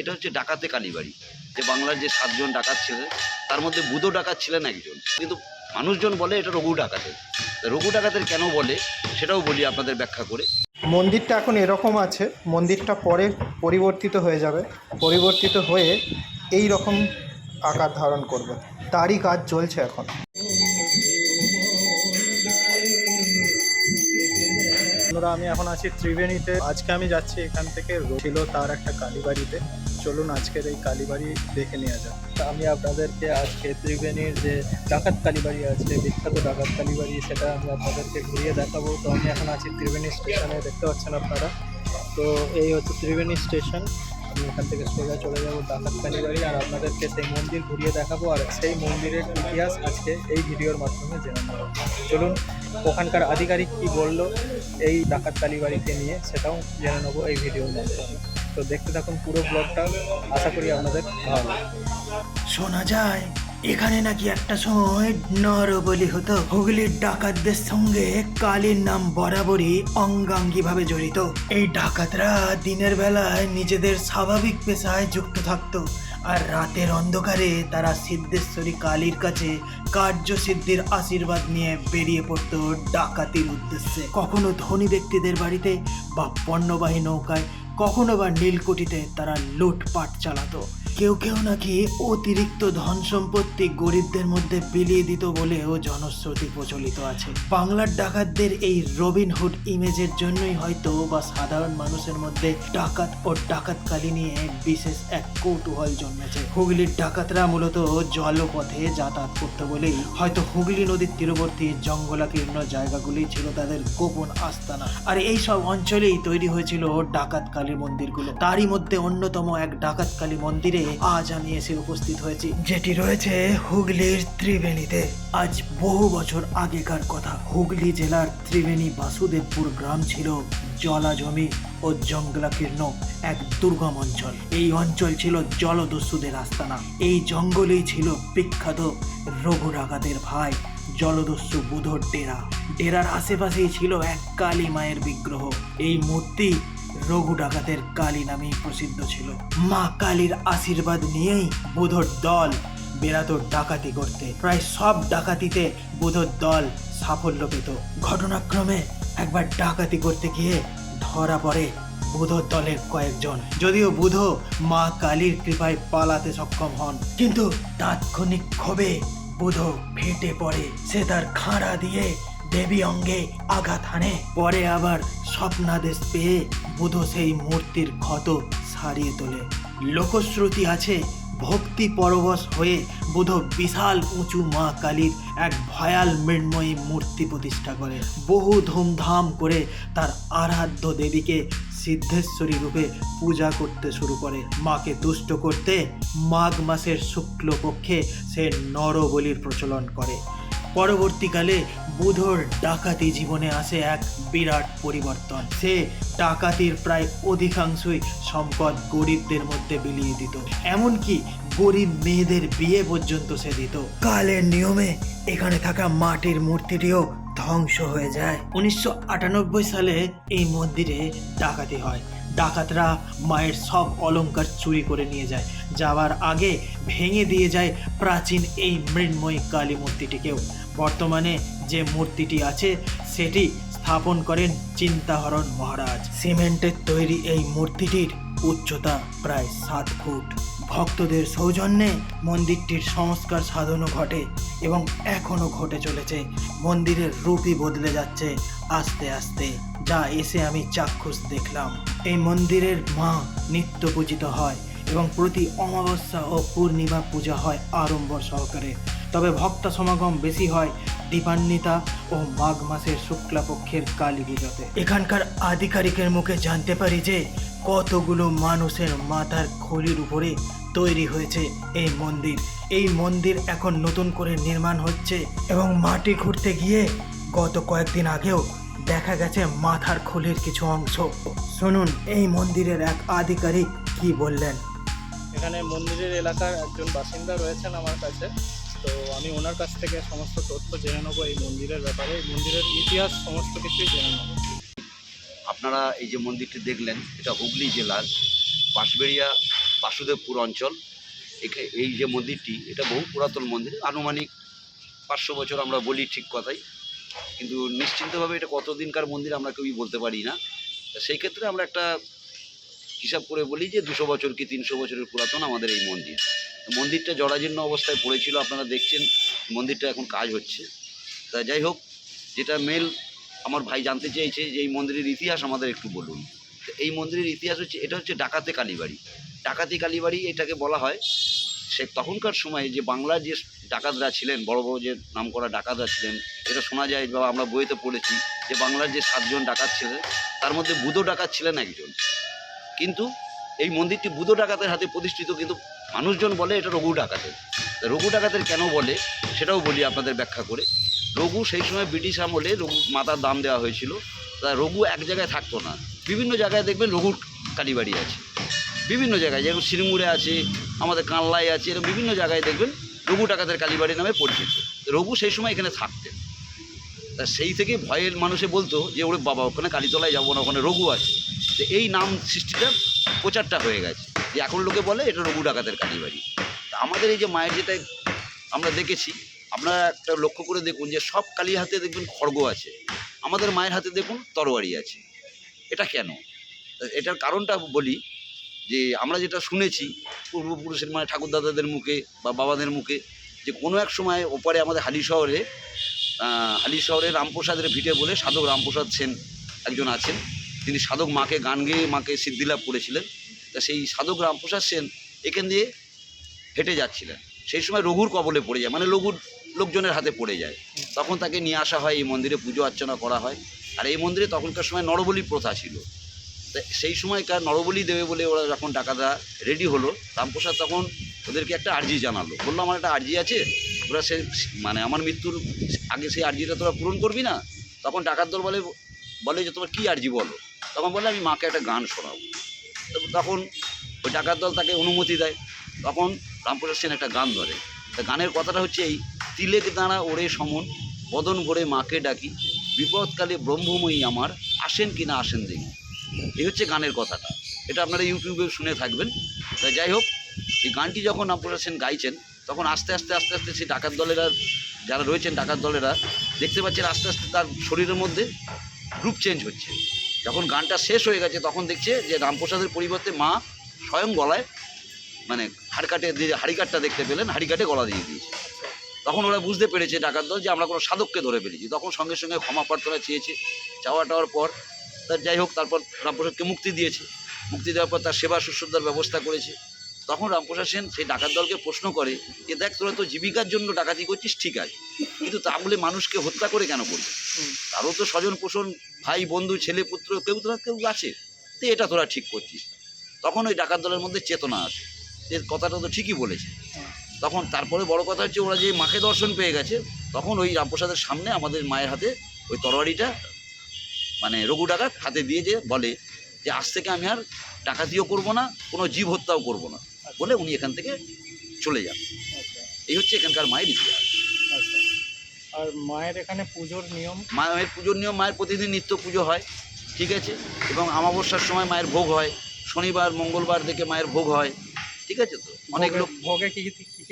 এটা হচ্ছে ডাকাতে কালীবাড়ি। যে বাংলার যে সাতজন ডাকাত ছিলেন তার মধ্যে বুধো ডাকাত ছিলেন একজন। কিন্তু মানুষজন বলে এটা রঘু ডাকাতের। রঘু ডাকাতের কেন বলে সেটাও বলি আপনাদের ব্যাখ্যা করে। মন্দিরটা এখন এরকম আছে মন্দিরটা পরে পরিবর্তিত হয়ে যাবে। পরিবর্তিত হয়ে এই রকম আকার ধারণ করবে। তারই কাজ চলছে এখন। বন্ধুরা আমি এখন আছি ত্রিবেণীতে। আজকে আমি যাচ্ছি এখান থেকে ছিল তার একটা কালীবাড়িতে। চলুন আজকের এই কালীবাড়ি দেখে নেওয়া যাক। তা আমি আপনাদেরকে আজকে ত্রিবেণীর যে ডাকাত কালীবাড়ি আছে বিখ্যাত ডাকাত কালীবাড়ি সেটা আমি আপনাদেরকে ঘুরিয়ে দেখাবো। তো আমি এখন আছি ত্রিবেণী স্টেশনে, দেখতে পাচ্ছেন আপনারা। তো এই হচ্ছে ত্রিবেণী স্টেশন। আমি এখান থেকে সোজা চলে যাব ডাকাত কালীবাড়ি আর আপনাদেরকে সেই মন্দির ঘুরিয়ে দেখাবো, আর সেই মন্দিরের ইতিহাস আজকে এই ভিডিওর মাধ্যমে জেনে নেব। চলুন, ওখানকার আধিকারিক কি বলল এই ডাকাত কালীবাড়িকে নিয়ে, সেটাও জেনে নেব এই ভিডিওর মাধ্যমে। তো দেখতে থাকুন পুরো ব্লগটা আশা করি আপনাদের ভালো শোনা যায়, এখানে নাকি একটা সময় নরবলি হতো। হুগলির ডাকাতদের সঙ্গে কালীর নাম বরাবরই অঙ্গাঙ্গিভাবে জড়িত। এই ডাকাতরা দিনের বেলায় নিজেদের স্বাভাবিক পেশায় যুক্ত থাকতো আর রাতের অন্ধকারে তারা সিদ্ধেশ্বরী কালীর কাছে কার্যসিদ্ধির আশীর্বাদ নিয়ে বেরিয়ে পড়তো ডাকাতির উদ্দেশ্যে। কখনো ধনী ব্যক্তিদের বাড়িতে বা পণ্যবাহী নৌকায় কখনো বা নীলকুঠিতে তারা লুটপাট চালাতো। কেউ কেউ নাকি অতিরিক্ত ধন সম্পত্তি গরিবদের মধ্যে বিলিয়ে দিত বলেও জনশ্রুতি প্রচলিত আছে। বাংলার ডাকাতদের এই রবিনহুড ইমেজের জন্যই হয়তো বা সাধারণ মানুষের মধ্যে ডাকাত ও ডাকাতকালী নিয়ে বিশেষ এক কৌতূহল জন্মেছে। হুগলির ডাকাতরা মূলত জলপথে যাতায়াত করতে বলেই হয়তো হুগলি নদীর তীরবর্তী জঙ্গলাকীর্ণ জায়গাগুলি ছিল তাদের গোপন আস্তানা। আর এই সব অঞ্চলেই তৈরি হয়েছিল ডাকাত কালী মন্দিরগুলো। তারই মধ্যে অন্যতম এক ডাকাত কালী মন্দিরে আজ আমি এসে উপস্থিত হয়েছি। যেটি রয়েছে হুগলির ত্রিবেণীতে। আজ বহু বছর আগেকার কথা। হুগলি জেলার ত্রিবেণী বাসুদেবপুর গ্রাম ছিল জলা জমি ও জঙ্গলাকীর্ণ এক দুর্গম অঞ্চল। এই অঞ্চল ছিল জলদস্যুদের আস্তানা। এই জঙ্গলেই ছিল বিখ্যাত রঘু ডাকাতের ভাই জলদস্যু বুধর ডেরা। ডেরার আশেপাশেই ছিল এক কালী মায়ের বিগ্রহ। এই মূর্তি রঘু ডাকাতের কালী নামেই প্রসিদ্ধ ছিল। মা কালীর আশীর্বাদ নিয়েই বুধর দল বেরাতো ডাকাতি করতে, প্রায় সব ডাকাতিতে বুধর দল সাফল্য পেত। ঘটনাক্রমে একবার ডাকাতি করতে গিয়ে ধরা পড়ে বুধ দলের কয়েকজন। যদিও বুধ মা কালীর কৃপায় পালাতে সক্ষম হন, কিন্তু তাৎক্ষণিক ক্ষোভে বুধ ফেটে পড়ে। সে তার খাঁড়া দিয়ে দেবী অঙ্গে আঘাত হানে। পরে আবার স্বপ্নাদেশ পেয়ে বুধ সেই মূর্তির ক্ষত সারিয়ে তোলে। লোকশ্রুতি আছে, ভক্তি পরবশ হয়ে বুধ বিশাল উঁচু মা কালীর এক ভয়াল মৃন্ময়ী মূর্তি প্রতিষ্ঠা করে। বহু ধুমধাম করে তার আরাধ্য দেবীকে সিদ্ধেশ্বরী রূপে পূজা করতে শুরু করে। মাকে তুষ্ট করতে মাঘ মাসের শুক্লপক্ষে সে নরবলির প্রচলন করে। পরবর্তীকালে বুধর ডাকাতি জীবনে আসে এক বিরাট পরিবর্তন। সে ডাকাতির প্রায় অধিকাংশই সম্পদ গরিবদের মধ্যে বিলিয়ে দিত। এমনকি গরিব মেয়েদের বিয়ে পর্যন্ত সে দিত। কালের নিয়মে এখানে থাকা মাটির মূর্তিটিও ধ্বংস হয়ে যায়। উনিশশো আটানব্বই সালে এই মন্দিরে ডাকাতি হয়। ডাকাতরা মায়ের সব অলংকার চুরি করে নিয়ে যায়। যাওয়ার আগে ভেঙে দিয়ে যায় প্রাচীন এই মৃন্ময়ী কালী মূর্তিটিকেও। বর্তমানে যে মূর্তিটি আছে, সেটি স্থাপন করেন চিন্তাহরণ মহারাজ। সিমেন্টের তৈরি এই মূর্তিটির উচ্চতা প্রায় সাত ফুট। ভক্তদের সৌজন্যে মন্দিরটির সংস্কার সাধনও ঘটে এবং এখনও ঘটে চলেছে। মন্দিরের রূপই বদলে যাচ্ছে আস্তে আস্তে। যা এসে আমি চাক্ষুষ দেখলাম। এই মন্দিরের মা নিত্য পূজিত হয় এবং প্রতি অমাবস্যা ও পূর্ণিমা পূজা হয় আড়ম্বর সহকারে। তবে ভক্ত সমাগম বেশি হয় দীপান্বিতা ও মাঘ মাসের শুক্লাপক্ষের কালী পুজোতে। এখানকার আধিকারিকের মুখে জানতে পারি যে, কতগুলো মানুষের মাথার খলির উপরে তৈরি হয়েছে এই মন্দির। এই মন্দির এখন নতুন করে নির্মাণ হচ্ছে এবং মাটি খুঁড়তে গিয়ে গত কয়েকদিন আগেও দেখা গেছে মাথার খলির কিছু অংশ। শুনুন এই মন্দিরের এক আধিকারিক কি বললেন? এখানে মন্দিরের এলাকার একজন বাসিন্দা রয়েছেন আমার কাছে। তো আমি ওনার কাছ থেকে সমস্ত তথ্য জেনে নেব এই মন্দিরের ব্যাপারে। এই মন্দিরের ইতিহাস সমস্ত কিছুই জেনে নেব। আপনারা এই যে মন্দিরটি দেখলেন এটা হুগলি জেলার বাঁশবেড়িয়া বাসুদেবপুর অঞ্চল। এই যে মন্দিরটি এটা বহু পুরাতন মন্দির। আনুমানিক পাঁচশো বছর আমরা বলি ঠিক কথাই। কিন্তু নিশ্চিন্তভাবে এটা কতদিনকার মন্দির আমরা কেউই বলতে পারি না। সেই ক্ষেত্রে আমরা একটা হিসাব করে বলি যে দুশো বছর কি তিনশো বছরের পুরাতন আমাদের এই মন্দির। মন্দিরটা জরাজীর্ণ অবস্থায় পড়েছিল, আপনারা দেখছেন মন্দিরটা এখন কাজ হচ্ছে। তা যাই হোক, যেটা মেল আমার ভাই জানতে চেয়েছে যে এই মন্দিরের ইতিহাস আমাদের একটু বলুন। এই মন্দিরের ইতিহাস হচ্ছে, এটা হচ্ছে ডাকাতে কালীবাড়ি। ডাকাতি কালীবাড়ি এটাকে বলা হয় সে তখনকার সময়ে যে বাংলার যে ডাকাতরা ছিলেন, বড় বড় যে নামকরা ডাকাতরা ছিলেন, এটা শোনা যায় বা আমরা বইতে পড়েছি যে বাংলার যে সাতজন ডাকাত ছিলেন, তার মধ্যে বুধো ডাকাত ছিলেন একজন। কিন্তু এই মন্দিরটি বুধো ডাকাতের হাতে প্রতিষ্ঠিত, কিন্তু মানুষজন বলে এটা রঘু ডাকাতের। রঘু ডাকাতের কেন বলে, সেটাও বলি আপনাদের ব্যাখ্যা করে। রঘু সেই সময় ব্রিটিশ আমলে রঘু মাতার দাম দেওয়া হয়েছিল। তা রঘু এক জায়গায় থাকতো না। বিভিন্ন জায়গায় দেখবেন রঘুর কালীবাড়ি আছে। বিভিন্ন জায়গায়, যেমন শিলিগুড়ে আছে আমাদের কানলায় আছে, এরকম বিভিন্ন জায়গায় দেখবেন রঘু ডাকাতের কালীবাড়ি নামে পরিচিত। রঘু সেই সময় এখানে থাকতেন। তা সেই থেকে ভয়ের মানুষে বলতো যে, ওরে বাবা, ওখানে কালীতলায় যাব না, ওখানে রঘু আছে। তো এই নাম সৃষ্টিটা প্রচারটা হয়ে গেছে। যে এখন লোকে বলে এটা রঘু ডাকাতের কালীবাড়ি। তা আমাদের এই যে মায়ের যেটা আমরা দেখেছি, আপনারা একটা লক্ষ্য করে দেখুন যে সব কালীর হাতে দেখবেন খড়গ আছে। আমাদের মায়ের হাতে দেখুন তরবারি আছে। এটা কেন? এটার কারণটা বলি যে আমরা যেটা শুনেছি পূর্বপুরুষের মানে ঠাকুরদাদাদের মুখে বা বাবাদের মুখে যে কোনো এক সময় ওপারে আমাদের হালি শহরে হালি শহরে রামপ্রসাদের ভিটে বলে সাধক রামপ্রসাদ সেন একজন আছেন। তিনি সাধক মাকে গান গেয়ে মাকে সিদ্ধিলাভ করেছিলেন। তা সেই সাধক রামপ্রসাদ সেন এখান দিয়ে হেঁটে যাচ্ছিলেন। সেই সময় রঘুর কবলে পড়ে যায় মানে লঘুর লোকজনের হাতে পড়ে যায়। তখন তাকে নিয়ে আসা হয়, এই মন্দিরে পুজো অর্চনা করা হয়। আর এই মন্দিরে তখনকার সময় নরবলি প্রথা ছিল। সেই সময়কার নরবলি দেবে বলে ওরা যখন টাকাটা রেডি হলো, রামপ্রসাদ তখন ওদেরকে একটা আর্জি জানালো। বলল, আমার একটা আর্জি আছে ওরা সে মানে আমার মৃত্যুর আগে সেই আর্জিটা তোরা পূরণ করবি না? তখন ডাকাত দল বলে বলে যে, তোমার কী আর্জি বলো? তখন বলে আমি মাকে একটা গান শোনাবো। তখন ওই ডাকাত দল তাকে অনুমতি দেয়। তখন রামপ্রসাদ সেন একটা গান ধরে। তা গানের কথাটা হচ্ছে এই, তিলেক দাঁড়া ওরে সমন, বদন ভরে মাকে ডাকি, বিপদকালে ব্রহ্মময়ী আমার, আসেন কি না আসেন দেখি। এই হচ্ছে গানের কথাটা। এটা আপনারা ইউটিউবে শুনে থাকবেন। তাই যাই হোক, এই গানটি যখন রামপ্রসাদ সেন গাইছেন, তখন আস্তে আস্তে আস্তে আস্তে সেই ডাকাত দলেরা, যারা রয়েছেন ডাকাত দলেরা, দেখতে পাচ্ছেন আস্তে আস্তে তার শরীরের মধ্যে গ্রুপ চেঞ্জ হচ্ছে। যখন গানটা শেষ হয়ে গেছে, তখন দেখছে যে রামপ্রসাদের পরিবর্তে মা স্বয়ং গলায় মানে হাড়কাটে যে হাড়িকাটটা দেখতে পেলেন, হাড়িকাটে গলা দিয়ে দিয়েছে। তখন ওরা বুঝতে পেরেছে ডাকাত দল যে আমরা কোনো সাধককে ধরে ফেলেছি। তখন সঙ্গে সঙ্গে ক্ষমা প্রার্থনা চেয়েছে। চাওয়া টাওয়ার পর তার যাই হোক তারপর রামপ্রসাদকে মুক্তি দিয়েছে। মুক্তি দেওয়ার পর তার সেবা শুশ্রূষার ব্যবস্থা করেছে। তখন রামপ্রসাদ সেন সেই ডাকাত দলকে প্রশ্ন করে যে দেখ তোরা তো জীবিকার জন্য ডাকাতি করছিস ঠিক আছে। কিন্তু তা বলে মানুষকে হত্যা করে কেন করবে? তারও তো স্বজন পোষণ ভাই বন্ধু ছেলে পুত্র কেউ তোরা কেউ আছে। তো এটা তোরা ঠিক করছিস। তখন ওই ডাকাত দলের মধ্যে চেতনা আসে। যে কথাটা তো ঠিকই বলেছে। তখন তারপরে বড় কথা হচ্ছে ওরা যে মাকে দর্শন পেয়ে গেছে তখন ওই রামপ্রসাদের সামনে আমাদের মায়ের হাতে ওই তরবারিটা মানে রঘু ডাকাত হাতে দিয়ে যে বলে যে আজ থেকে আমি আর টাকা দিয়েও করব না কোনো জীব হত্যাও করব না। বলে উনি এখান থেকে চলে যান। আচ্ছা। এই হচ্ছে এখানকার মায়ের ইতিহাস। আচ্ছা। আর মায়ের এখানে পুজোর নিয়ম? মায়ের পুজোর নিয়ম মায়ের প্রতিদিন নিত্য পুজো হয় ঠিক আছে? এবং আমাবস্যার সময় মায়ের ভোগ হয় শনিবার মঙ্গলবার দেখে মায়ের ভোগ হয় ঠিক আছে তো? অনেক লোক ভোগে কি?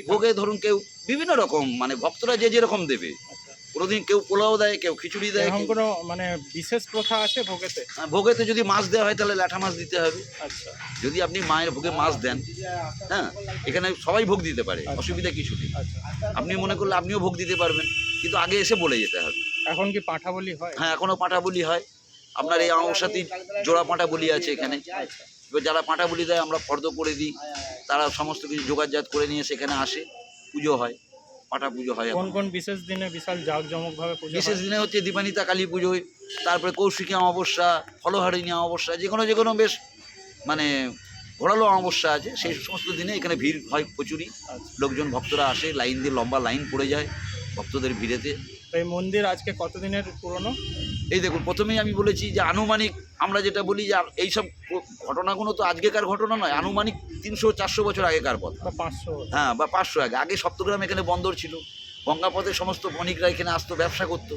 ভোগে ধরুন কেউ বিভিন্ন রকম মানে ভক্তরা যে যেরকম দেবে। আচ্ছা কোনোদিন কেউ পোলাও দেয় কেউ খিচুড়ি দেয় এরকম কোনো মানে বিশেষ প্রথা আছে ভোগেতে? হ্যাঁ, ভোগেতে যদি মাছ দেওয়া হয় তাহলে ল্যাঠা মাছ দিতে হবে। আচ্ছা। যদি আপনি মায়ের ভোগে মাছ দেন হ্যাঁ এখানে সবাই ভোগ দিতে পারে আচ্ছা। অসুবিধা কিছু নেই। আচ্ছা। আপনি মনে করলে আপনিও ভোগ দিতে পারবেন কিন্তু আগে এসে বলে যেতে হবে। এখন কি পাঁঠা বলি হয়? হ্যাঁ এখনও পাঁঠা বলি হয়। আপনার এই অমাবস্যাতে জোড়া পাঁঠা বলি আছে এখানে। আচ্ছা। এবার যারা পাঁঠা বলি দেয় আমরা ফর্দ করে দিই। তারা সমস্ত কিছু যোগাযোগ করে নিয়ে সেখানে আসে পুজো হয়। পাঁঠা পুজো হয় কোন। কোন বিশেষ দিনে বিশাল জাঁকজমক ভাবে পুজো বিশেষ দিনে হচ্ছে দীপানিতা কালী পুজোয় তারপরে কৌশিকী অমাবস্যা ফলহারিণী অমাবস্যা যে কোনো যে কোনো বেশ মানে ঘোরালো অমাবস্যা আছে সেই সমস্ত দিনে এখানে ভিড় হয় প্রচুরই। আচ্ছা। লোকজন ভক্তরা আসে লাইন দিয়ে লম্বা লাইন পড়ে যায় ভক্তদের ভিড়েতে। তো এই মন্দির আজকে কতদিনের পুরনো? এই দেখুন প্রথমেই আমি বলেছি যে আনুমানিক আমরা যেটা বলি যে এইসব ঘটনাগুলো তো আজকেকার ঘটনা নয় আনুমানিক তিনশো চারশো বছর আগেকার কথা। হ্যাঁ বা পাঁচশো আগে। আগে সপ্তগ্রাম এখানে বন্দর ছিল। গঙ্গাপথে সমস্ত বণিকরা এখানে আসতো ব্যবসা করতো।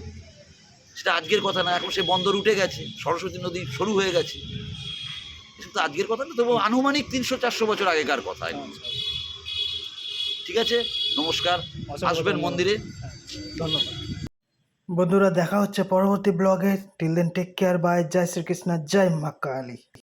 সেটা আজকের কথা না এখন সে বন্দর উঠে গেছে। সরস্বতী নদী শুরু হয়ে গেছে। এসব তো আজকের কথা না তবু আনুমানিক তিনশো চারশো বছর আগেকার কথা। ঠিক আছে? নমস্কার। অসংখ্য আসবেন মন্দিরে। হ্যাঁ, ধন্যবাদ। বন্ধুরা দেখা হচ্ছে পরবর্তী ব্লগে। Till then take care bye জয় শ্রীকৃষ্ণ জয় মা কালী।